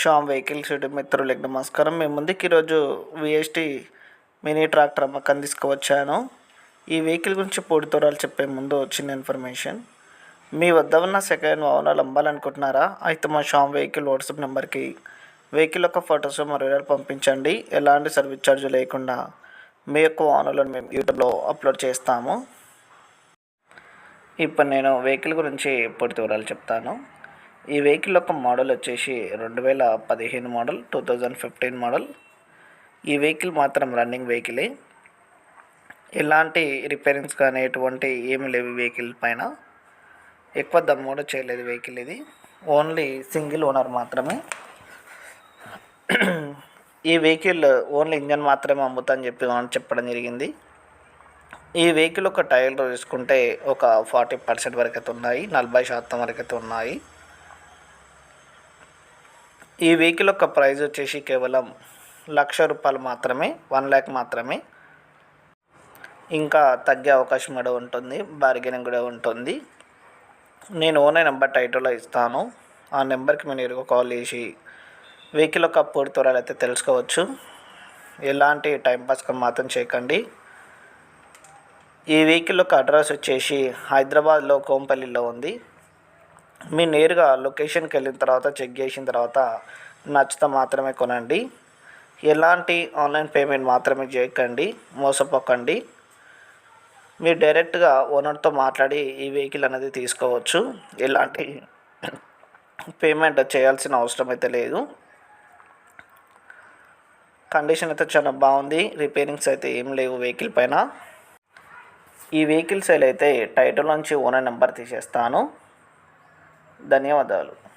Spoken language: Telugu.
శ్యామ్ వెహికల్స్ యూట్యూబ్ మిత్రులకు నమస్కారం. మేము ముందుకు ఈరోజు విఎస్టీ మినీ ట్రాక్టర్ అమ్మకం తీసుకువచ్చాను. ఈ వెహికల్ గురించి పూర్తి వివరాలు చెప్పే ముందు చిన్న ఇన్ఫర్మేషన్. మీ వద్ద ఉన్న సెకండ్ వాహనాలు అమ్మాలనుకుంటున్నారా? అయితే మా శ్యామ్ వెహికల్ వాట్సాప్ నెంబర్కి వెహికల్ యొక్క ఫొటోస్ మరియు పంపించండి. ఎలాంటి సర్వీస్ ఛార్జ్ లేకుండా మీ యొక్క వాహనాలను మేము యూట్యూబ్లో అప్లోడ్ చేస్తాము. ఇప్పుడు నేను వెహికల్ గురించి పూర్తి వివరాలు చెప్తాను. ఈ వెహికల్ యొక్క మోడల్ వచ్చేసి రెండు వేల పదిహేను model two thousand fifteen model. ఈ వెహికల్ మాత్రం రన్నింగ్ వెహికలే. ఎలాంటి రిపేరింగ్స్ కానీ ఎటువంటి ఏమి లేవు ఈ వెహికల్ పైన. ఎక్కువ దమ్ము కూడా చేయలేదు వెహికల్ ఇది. ఓన్లీ సింగిల్ ఓనర్ మాత్రమే. ఈ వెహికల్ ఓన్లీ ఇంజన్ మాత్రమే అమ్ముతా అని చెప్పి చెప్పడం జరిగింది. ఈ వెహికల్ ఒక టైర్లు తీసుకుంటే ఒక ఫార్టీ పర్సెంట్ వరకు అయితే ఉన్నాయి నలభై శాతం వరకు అయితే ఉన్నాయి. ఈ వెహికల్ యొక్క ప్రైస్ వచ్చేసి కేవలం లక్ష రూపాయలు మాత్రమే వన్ ల్యాక్ మాత్రమే. ఇంకా తగ్గే అవకాశం కూడా ఉంటుంది బార్గెనింగ్ కూడా ఉంటుంది. నేను ఓనే నెంబర్ టైటిల్లో ఇస్తాను. ఆ నెంబర్కి మీరు నేరుగా కాల్ చేసి వెహికల్ యొక్క పూర్తి వివరాలు అయితే తెలుసుకోవచ్చు. ఎలాంటి టైంపాస్గా మాత్రం చేయకండి. ఈ వెహికల్ యొక్క అడ్రస్ వచ్చేసి హైదరాబాద్లో కోంపల్లిలో ఉంది. మీరు నేరుగా లొకేషన్కి వెళ్ళిన తర్వాత చెక్ చేసిన తర్వాత నచ్చితే మాత్రమే కొనండి. ఎలాంటి ఆన్లైన్ పేమెంట్ మాత్రమే చేయకండి మోసపోకండి. మీరు డైరెక్ట్గా ఓనర్తో మాట్లాడి ఈ వెహికల్ అనేది తీసుకోవచ్చు. ఎలాంటి పేమెంట్ చేయాల్సిన అవసరం అయితే లేదు. కండిషన్ అయితే చాలా బాగుంది. రిపేరింగ్స్ అయితే ఏం లేవు వెహికల్ పైన. ఈ వెహికల్ సేల్ అయితే టైటిల్ నుంచి ఓనర్ నెంబర్ తీసేస్తాను. ధన్యవాదాలు.